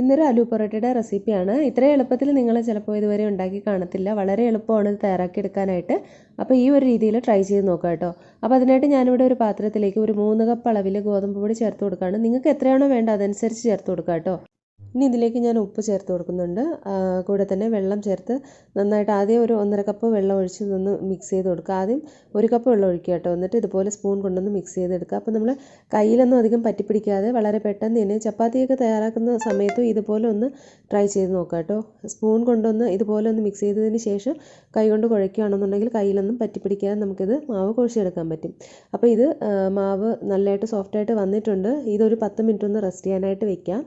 ഇന്നൊരു ആലു പൊറോട്ടയുടെ റെസിപ്പിയാണ്. ഇത്രയും എളുപ്പത്തിൽ നിങ്ങൾ ചിലപ്പോൾ ഇതുവരെ ഉണ്ടാക്കി കാണത്തില്ല. വളരെ എളുപ്പമാണ് ഇത് തയ്യാറാക്കിയെടുക്കാനായിട്ട് അപ്പോൾ ഈ ഒരു രീതിയിൽ ട്രൈ ചെയ്ത് നോക്കാം കേട്ടോ. അപ്പോൾ അതിനായിട്ട് ഞാനിവിടെ ഒരു പാത്രത്തിലേക്ക് ഒരു മൂന്ന് കപ്പ് അളവിൽ ഗോതമ്പ് പൊടി ചേർത്ത് കൊടുക്കുകയാണ്. നിങ്ങൾക്ക് എത്രയാണോ വേണ്ട അതനുസരിച്ച് ചേർത്ത് കൊടുക്കുക കേട്ടോ. ഇനി ഇതിലേക്ക് ഞാൻ ഉപ്പ് ചേർത്ത് കൊടുക്കുന്നുണ്ട്. കൂടെ തന്നെ വെള്ളം ചേർത്ത് നന്നായിട്ട് ആദ്യം ഒരു ഒന്നര കപ്പ് വെള്ളം ഒഴിച്ച് നിന്ന് മിക്സ് ചെയ്ത് കൊടുക്കുക. ആദ്യം ഒരു കപ്പ് വെള്ളം ഒഴിക്കുക കേട്ടോ. എന്നിട്ട് ഇതുപോലെ സ്പൂൺ കൊണ്ടൊന്ന് മിക്സ് ചെയ്തെടുക്കുക അപ്പോൾ നമ്മൾ കയ്യിലൊന്നും അധികം പറ്റിപ്പിടിക്കാതെ വളരെ പെട്ടെന്ന് തന്നെ ചപ്പാത്തിയൊക്കെ തയ്യാറാക്കുന്ന സമയത്തും ഇതുപോലെ ഒന്ന് ട്രൈ ചെയ്ത് നോക്കുക കേട്ടോ. സ്പൂൺ കൊണ്ടൊന്ന് ഇതുപോലെ ഒന്ന് മിക്സ് ചെയ്തതിന് ശേഷം കൈ കൊണ്ട് കുഴയ്ക്കുകയാണെന്നുണ്ടെങ്കിൽ കയ്യിലൊന്നും പറ്റിപ്പിടിക്കാതെ നമുക്കിത് മാവ് കുഴച്ചെടുക്കാൻ പറ്റും. അപ്പോൾ ഇത് മാവ് നല്ലതായിട്ട് സോഫ്റ്റായിട്ട് വന്നിട്ടുണ്ട്. ഇതൊരു പത്ത് മിനിറ്റ് ഒന്ന് റെസ്റ്റ് ചെയ്യാനായിട്ട് വെക്കാം.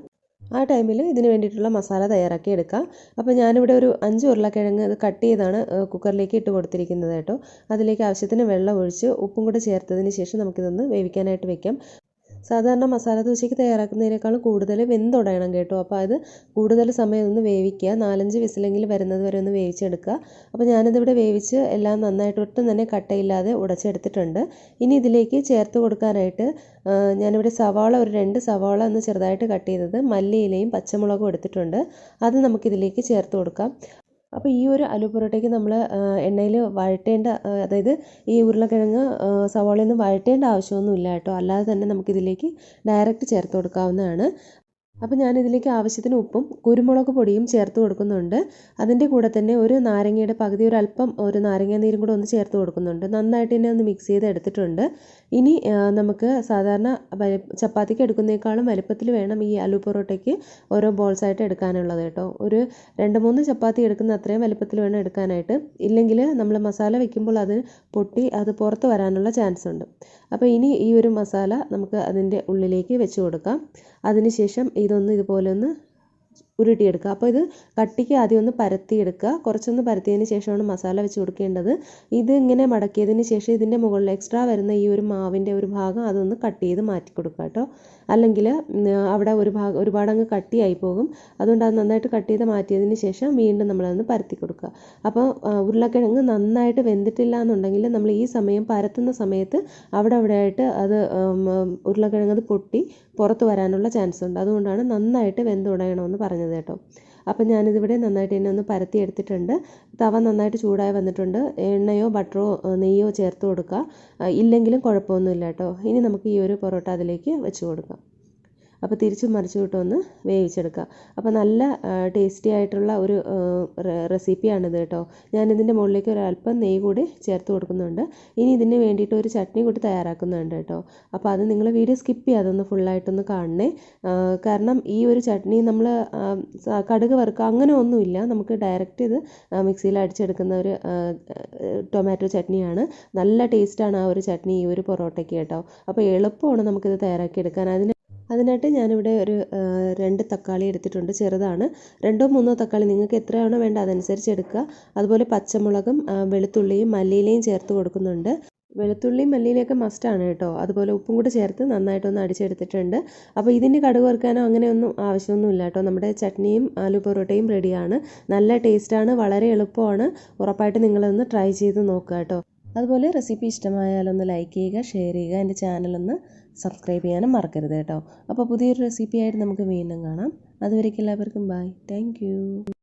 ആ ടൈമിൽ ഇതിന് വേണ്ടിയിട്ടുള്ള മസാല തയ്യാറാക്കി എടുക്കാം. അപ്പോൾ ഞാനിവിടെ ഒരു അഞ്ച് ഉരുളക്കിഴങ്ങ് ഇത് കട്ട് ചെയ്താണ് കുക്കറിലേക്ക് ഇട്ട് കൊടുത്തിരിക്കുന്നത് കേട്ടോ. അതിലേക്ക് ആവശ്യത്തിന് വെള്ളം ഒഴിച്ച് ഉപ്പും കൂടെ ചേർത്തതിന് ശേഷം നമുക്കിതൊന്ന് വേവിക്കാനായിട്ട് വെക്കാം. സാധാരണ മസാല ദോശയ്ക്ക് തയ്യാറാക്കുന്നതിനേക്കാളും കൂടുതൽ വെന്തുടയണം കേട്ടോ. അപ്പോൾ അത് കൂടുതൽ സമയം ഒന്ന് വേവിക്കുക. നാലഞ്ച് വിസിലെങ്കിലും വരുന്നത് വരെ ഒന്ന് വേവിച്ചെടുക്കുക. അപ്പോൾ ഞാനിതിവിടെ വേവിച്ച് എല്ലാം നന്നായിട്ട് ഒട്ടും തന്നെ കട്ടയില്ലാതെ ഉടച്ചെടുത്തിട്ടുണ്ട്. ഇനി ഇതിലേക്ക് ചേർത്ത് കൊടുക്കാനായിട്ട് ഞാനിവിടെ സവാള ഒരു രണ്ട് സവാള ഒന്ന് ചെറുതായിട്ട് കട്ട് ചെയ്തത് മല്ലിയിലയും പച്ചമുളകും എടുത്തിട്ടുണ്ട്. അത് നമുക്കിതിലേക്ക് ചേർത്ത് കൊടുക്കാം. അപ്പോൾ ഈ ഒരു ആലു പൊറോട്ടയ്ക്ക് നമ്മൾ എണ്ണയിൽ വഴറ്റേണ്ട അതായത് ഈ ഉരുളക്കിഴങ്ങ് സവാളയൊന്നും വഴറ്റേണ്ട ആവശ്യമൊന്നുമില്ല കേട്ടോ. അല്ലാതെ തന്നെ നമുക്കിതിലേക്ക് ഡയറക്റ്റ് ചേർത്ത് കൊടുക്കാവുന്നതാണ്. അപ്പോൾ ഞാനിതിലേക്ക് ആവശ്യത്തിന് ഉപ്പും കുരുമുളക് പൊടിയും ചേർത്ത് കൊടുക്കുന്നുണ്ട്. അതിന്റെ കൂടെ തന്നെ ഒരു നാരങ്ങയുടെ പകുതി ഒരു അല്പം ഒരു നാരങ്ങ നീരും കൂടെ ഒന്ന് ചേർത്ത് കൊടുക്കുന്നുണ്ട്. നന്നായിട്ട് തന്നെ ഒന്ന് മിക്സ് ചെയ്ത് എടുത്തിട്ടുണ്ട്. ഇനി നമുക്ക് സാധാരണ ചപ്പാത്തിക്ക് എടുക്കുന്നേക്കാളും വലുപ്പത്തിൽ വേണം ഈ ആലു പൊറോട്ടയ്ക്ക് ഓരോ ബോൾസ് ആയിട്ട് എടുക്കാനുള്ളത് കേട്ടോ. ഒരു രണ്ട് മൂന്ന് ചപ്പാത്തി എടുക്കുന്ന അത്രയും വലുപ്പത്തിൽ വേണം എടുക്കാനായിട്ട്. ഇല്ലെങ്കിൽ നമ്മൾ മസാല വെക്കുമ്പോൾ അത് പൊട്ടി അത് പുറത്ത് വരാനുള്ള ചാൻസ് ഉണ്ട്. അപ്പോൾ ഇനി ഈ ഒരു മസാല നമുക്ക് അതിന്റെ ഉള്ളിലേക്ക് വെച്ച് കൊടുക്കാം. അതിനുശേഷം ഇതൊന്ന് ഇതുപോലെ ഒന്ന് ഉരുട്ടിയെടുക്കുക. അപ്പോൾ ഇത് കട്ടിക്ക് ആദ്യം ഒന്ന് പരത്തിയെടുക്കുക. കുറച്ചൊന്ന് പരത്തിയതിന് ശേഷമാണ് മസാല വെച്ച് കൊടുക്കേണ്ടത്. ഇത് ഇങ്ങനെ മടക്കിയതിന് ശേഷം ഇതിന്റെ മുകളിൽ എക്സ്ട്രാ വരുന്ന ഈ ഒരു മാവിന്റെ ഒരു ഭാഗം അതൊന്ന് കട്ട് ചെയ്ത് മാറ്റി കൊടുക്കുക കേട്ടോ. അല്ലെങ്കിൽ അവിടെ ഒരു ഭാഗം ഒരുപാട് അങ്ങ് കട്ടിയായി പോകും. അതുകൊണ്ട് അത് നന്നായിട്ട് കട്ട് ചെയ്ത് മാറ്റിയതിന് ശേഷം വീണ്ടും നമ്മളതൊന്ന് പരത്തി കൊടുക്കുക. അപ്പോൾ ഉരുളക്കിഴങ്ങ് നന്നായിട്ട് വെന്തിട്ടില്ല എന്നുണ്ടെങ്കിൽ നമ്മൾ ഈ സമയം പരത്തുന്ന സമയത്ത് അവിടെ അവിടെ ആയിട്ട് അത് ഉരുളക്കിഴങ്ങ് അത് പൊട്ടി പുറത്ത് വരാനുള്ള ചാൻസ് ഉണ്ട്. അതുകൊണ്ടാണ് നന്നായിട്ട് വെന്തുടയണമെന്ന് പറഞ്ഞത്. കേട്ടോ. അപ്പം ഞാനിതിവിടെ നന്നായിട്ട് എന്നെ ഒന്ന് പരത്തി എടുത്തിട്ടുണ്ട്. തവ നന്നായിട്ട് ചൂടായി വന്നിട്ടുണ്ട്. എണ്ണയോ ബട്ടറോ നെയ്യോ ചേർത്ത് കൊടുക്കുക. ഇല്ലെങ്കിലും കുഴപ്പമൊന്നുമില്ല കേട്ടോ. ഇനി നമുക്ക് ഈ ഒരു പൊറോട്ട അതിലേക്ക് വെച്ച് കൊടുക്കാം. അപ്പോൾ തിരിച്ചും മറിച്ചും ഇട്ടൊന്ന് വേവിച്ചെടുക്കുക. അപ്പോൾ നല്ല ടേസ്റ്റി ആയിട്ടുള്ള ഒരു റെസിപ്പിയാണിത് കേട്ടോ. ഞാനിതിന്റെ മുകളിലേക്ക് ഒരു അല്പം നെയ്യ് കൂടി ചേർത്ത് കൊടുക്കുന്നുണ്ട്. ഇനി ഇതിന് വേണ്ടിയിട്ട് ഒരു ചട്നി കൂടി തയ്യാറാക്കുന്നുണ്ട് കേട്ടോ. അപ്പോൾ അത് നിങ്ങൾ വീഡിയോ സ്കിപ്പ് ചെയ്യാതെ ഒന്ന് ഫുള്ളായിട്ടൊന്ന് കാണണേ. കാരണം ഈ ഒരു ചട്നി നമ്മൾ കടുക് വറുക്കുക അങ്ങനെ ഒന്നുമില്ല. നമുക്ക് ഡയറക്റ്റ് ഇത് മിക്സിയിൽ അടിച്ചെടുക്കുന്ന ഒരു ടൊമാറ്റോ ചട്നിയാണ്. നല്ല ടേസ്റ്റാണ് ആ ഒരു ചട്നി ഈ ഒരു പൊറോട്ടയ്ക്ക് കേട്ടോ. അപ്പോൾ എളുപ്പമാണ് നമുക്കിത് തയ്യാറാക്കിയെടുക്കാൻ. അതിന് അതിനായിട്ട് ഞാനിവിടെ ഒരു രണ്ട് തക്കാളി എടുത്തിട്ടുണ്ട്. ചെറുതാണ്. രണ്ടോ മൂന്നോ തക്കാളി നിങ്ങൾക്ക് എത്രയാണോ വേണ്ട അതനുസരിച്ച് എടുക്കുക. അതുപോലെ പച്ചമുളകും വെളുത്തുള്ളിയും മല്ലിയിലയും ചേർത്ത് കൊടുക്കുന്നുണ്ട്. വെളുത്തുള്ളിയും മല്ലിയിലൊക്കെ മസ്റ്റാണ് കേട്ടോ. അതുപോലെ ഉപ്പും കൂടെ ചേർത്ത് നന്നായിട്ടൊന്ന് അടിച്ചെടുത്തിട്ടുണ്ട്. അപ്പോൾ ഇതിന്റെ കടുക് വറുക്കാനോ അങ്ങനെയൊന്നും ആവശ്യമൊന്നുമില്ല കേട്ടോ. നമ്മുടെ ചട്നിയും ആലു പൊറോട്ടയും റെഡിയാണ് നല്ല ടേസ്റ്റാണ് വളരെ എളുപ്പമാണ്. ഉറപ്പായിട്ട് നിങ്ങളൊന്ന് ട്രൈ ചെയ്ത് നോക്കുക കേട്ടോ. അതുപോലെ റെസിപ്പി ഇഷ്ടമായാലൊന്ന് ലൈക്ക് ചെയ്യുക ഷെയർ ചെയ്യുക എന്റെ ചാനലൊന്ന് സബ്സ്ക്രൈബ് ചെയ്യാനും മറക്കരുത് കേട്ടോ. അപ്പോൾ പുതിയൊരു റെസിപ്പി ആയിട്ട് നമുക്ക് വീണ്ടും കാണാം. അതുവരേക്കും എല്ലാവർക്കും ബൈ താങ്ക്